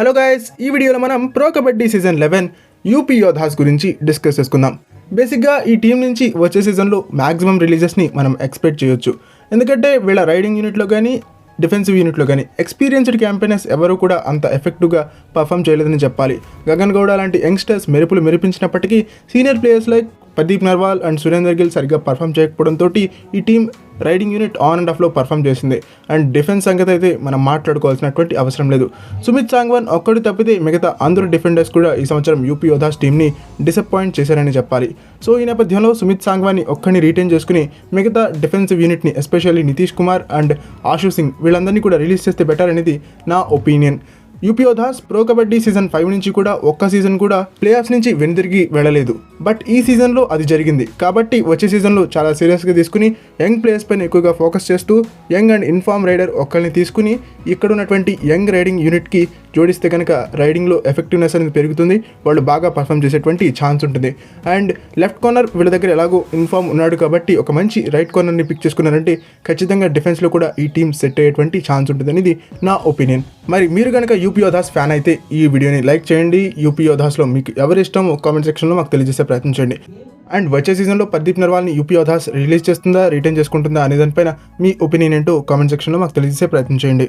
Hello guys ఈ వీడియోలో మనం pro kabaddi season eleven UP Yoddhas గురించి డిస్కస్ చేసుకుందాం. బేసిక్గా ఈ టీం నుంచి వచ్చే సీజన్లో మ్యాక్సిమం రిలీజెస్ని మనం ఎక్స్పెక్ట్ చేయొచ్చు. ఎందుకంటే వీళ్ళ రైడింగ్ యూనిట్లో కానీ డిఫెన్సివ్ యూనిట్లో కానీ ఎక్స్పీరియన్స్డ్ క్యాంపెయినర్స్ ఎవరు కూడా అంత ఎఫెక్టివ్గా పర్ఫామ్ చేయలేదని చెప్పాలి. గగన్ గౌడ లాంటి యంగ్స్టర్స్ మెరుపులు మెరిపించినప్పటికీ senior players like Pradeep Narwal and Surender Gill సరిగ్గా పర్ఫామ్ చేయకపోవడంతో ఈ team raiding unit on and ఆఫ్లో పర్ఫామ్ చేసింది. అండ్ డిఫెన్స్ సంగతి అయితే మనం మాట్లాడుకోవాల్సినటువంటి అవసరం లేదు. సుమిత్ సాంగ్వాన్ ఒక్కడు తప్పితే మిగతా అందరు డిఫెండర్స్ కూడా ఈ సంవత్సరం యూపీ యోధాస్ టీంని డిసప్పాయింట్ చేశారని చెప్పాలి. సో ఈ నేపథ్యంలో సుమిత్ సాంగ్వాన్ని ఒక్కడిని రీటైన్ చేసుకుని మిగతా డిఫెన్సివ్ యూనిట్ని ఎస్పెషల్లీ నితీష్ కుమార్ అండ్ ఆశు సింగ్ వీళ్ళందరినీ కూడా రిలీజ్ చేస్తే బెటర్ అనేది నా opinion UP Yoddhas pro kabaddi season five నుంచి కూడా ఒక్క సీజన్ కూడా ప్లేఆఫ్స్ నుంచి వెనుదిరిగి వెళ్ళలేదు. బట్ ఈ సీజన్లో అది జరిగింది. కాబట్టి వచ్చే సీజన్లో చాలా సీరియస్గా తీసుకుని యంగ్ ప్లేయర్స్ పైన ఎక్కువగా ఫోకస్ చేస్తూ యంగ్ అండ్ ఇన్ఫామ్ రైడర్ ఒక్కరిని తీసుకుని ఇక్కడ ఉన్నటువంటి యంగ్ రైడింగ్ యూనిట్కి జోడిస్తే కనుక రైడింగ్లో ఎఫెక్టివ్నెస్ అనేది పెరుగుతుంది. వాళ్ళు బాగా పర్ఫామ్ చేసేటువంటి ఛాన్స్ ఉంటుంది. అండ్ లెఫ్ట్ కార్నర్ వీళ్ళ దగ్గర ఎలాగో ఇన్ఫార్మ్ ఉన్నాడు కాబట్టి ఒక మంచి రైట్ కార్నర్ని పిక్ చేసుకున్నారంటే ఖచ్చితంగా డిఫెన్స్లో కూడా ఈ టీం సెట్ అయ్యేటువంటి ఛాన్స్ ఉంటుంది అనేది నా ఒపీనియన్. మరి మీరు కనుక యూపీ యోధాస్ ఫ్యాన్ అయితే ఈ వీడియోని లైక్ చేయండి. యూపీ యోధాస్లో మీకు ఎవరి ఇష్టం కామెంట్ సెక్షన్లో మాకు తెలియజేసే ప్రయత్నించండి. అండ్ వచ్చే సీజన్లో ప్రదీప్ నర్వాల్ని యూపీ యోధాస్ రిలీజ్ చేస్తుందా రిటర్న్ చేసుకుంటుందా అనే దానిపైన మీ ఒపీనియన్ ఏంటో కామెంట్ సెక్షన్లో మాకు తెలియజేసే ప్రయత్నం చేయండి.